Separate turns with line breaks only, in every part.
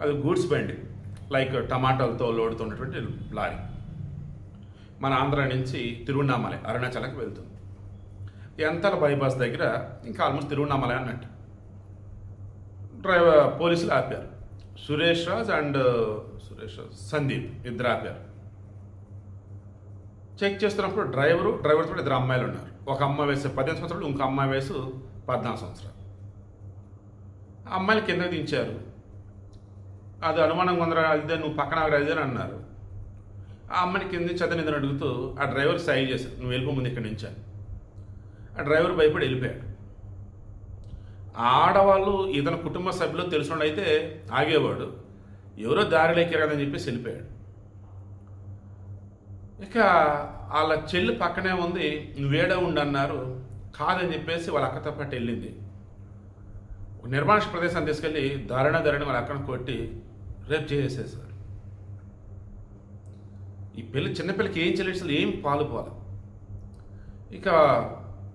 అది గూడ్స్ బండి. లైక్ టమాటాలతో లోడుతున్నటువంటి లారీ. మన ఆంధ్ర నుంచి తిరువణామలై అరుణాచలంకి వెళ్తుంది. ఎంతల బైపాస్ దగ్గర ఇంకా ఆల్మోస్ట్ తిరువణామలై అన్నట్టు. డ్రైవర్ పోలీసులు ఆపారు. సురేష్ రాజ్ అండ్ సురేష్ రాజ్ సందీప్ ఇద్దరు ఆపారు. చెక్ చేస్తున్నప్పుడు డ్రైవరు డ్రైవర్తో ఇద్దరు అమ్మాయిలు ఉన్నారు. ఒక అమ్మాయి వయసు పదిహేను సంవత్సరాలు ఇంకో అమ్మాయి వయసు పద్నాలుగు సంవత్సరాలు. అమ్మాయిలు కిందకు దించారు. అది అనుమానం కొందరు ఇదే నువ్వు పక్కన ఆగరా అని అన్నారు. ఆ అమ్మాయిని కింద చదనిదని అడుగుతూ ఆ డ్రైవర్ సాయి చేశాడు నువ్వు వెళ్ళిపో ముందు ఇక్కడి నుంచి ఆ డ్రైవర్ భయపడి వెళ్ళిపోయాడు. ఆడవాళ్ళు ఇతని కుటుంబ సభ్యులు తెలిసినోడైతే ఆగేవాడు ఎవరో దారిలోకి కదని చెప్పేసి వెళ్ళిపోయాడు. ఇక వాళ్ళ చెల్లి పక్కనే ఉంది నువ్వేడా ఉండన్నారు కాదని చెప్పేసి వాళ్ళ అక్కతో పాటు వెళ్ళింది. నిర్మాణ నిర్మానుష ప్రదేశాన్ని తీసుకెళ్ళి దారుణ ధరణి వాళ్ళ అక్కను కొట్టి రేపు చేసేసారు ఈ పిల్ల చిన్నపిల్లకి ఏం చేయలేదు అసలు ఏం పాలు పోల ఇక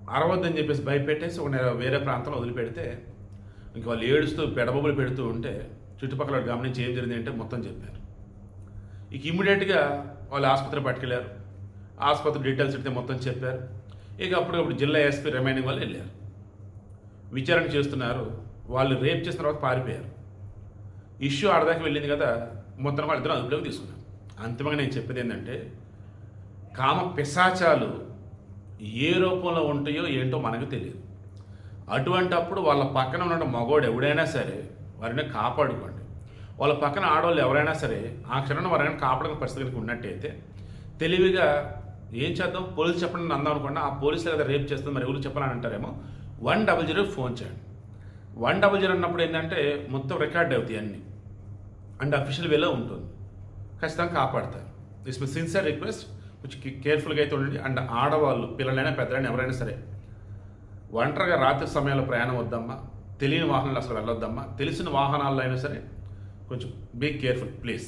అరవద్దని చెప్పేసి భయపెట్టేసి ఒక వేరే ప్రాంతంలో వదిలిపెడితే ఇంక వాళ్ళు ఏడుస్తూ పెడబొబ్బులు పెడుతూ ఉంటే చుట్టుపక్కల గమనించి ఏం జరిగింది అంటే మొత్తం చెప్పారు. ఇక ఇమ్మీడియట్గా వాళ్ళు ఆసుపత్రి పట్టుకెళ్ళారు ఆసుపత్రి డీటెయిల్స్ ఇస్తే మొత్తం చెప్పారు. ఇక అప్పటికప్పుడు జిల్లా ఎస్పీ రిమైనింగ్ వాళ్ళు వెళ్ళారు. విచారణ చేస్తున్నారు. వాళ్ళు రేప్ చేసిన తర్వాత పారిపోయారు. ఇష్యూ ఆడదాకా వెళ్ళింది కదా మొత్తం వాళ్ళిద్దరూ అదుపులోకి తీసుకున్నాం. అంతిమంగా నేను చెప్పేది ఏంటంటే కామ పిశాచాలు ఏ రూపంలో ఉంటాయో ఏంటో మనకు తెలియదు. అటువంటప్పుడు వాళ్ళ పక్కన ఉన్న మగోడు ఎవడైనా సరే వారిని కాపాడుకోండి. వాళ్ళ పక్కన ఆడవాళ్ళు ఎవరైనా సరే ఆ క్షణం వారైనా కాపాడక పరిస్థితి ఉన్నట్టయితే తెలివిగా ఏం చేద్దాం? పోలీసు చెప్పండి అందాం అనుకోండి ఆ పోలీసులు కదా రేపు చేస్తుంది మరి ఎవరు చెప్పాలని అంటారేమో? వన్ డబల్ జీరో ఫోన్ చేయండి. వన్ డబల్ జీరో అన్నప్పుడు ఏంటంటే మొత్తం రికార్డ్ అవుతాయి అన్నీ. అండ్ అఫీషియల్ వేలో ఉంటుంది. ఖచ్చితంగా కాపాడతారు. దిస్ మీ సిన్సియర్ రిక్వెస్ట్ కొంచెం కేర్ఫుల్గా అయితే ఉండండి. అండ్ ఆడవాళ్ళు పిల్లలైనా పెద్దలైనా ఎవరైనా సరే ఒంటరిగా రాత్రి సమయంలో ప్రయాణం వద్దమ్మా. తెలియని వాహనాలు అసలు వెళ్ళొద్దమ్మా. తెలిసిన వాహనాల్లో అయినా సరే కొంచెం బీ కేర్ఫుల్ ప్లీజ్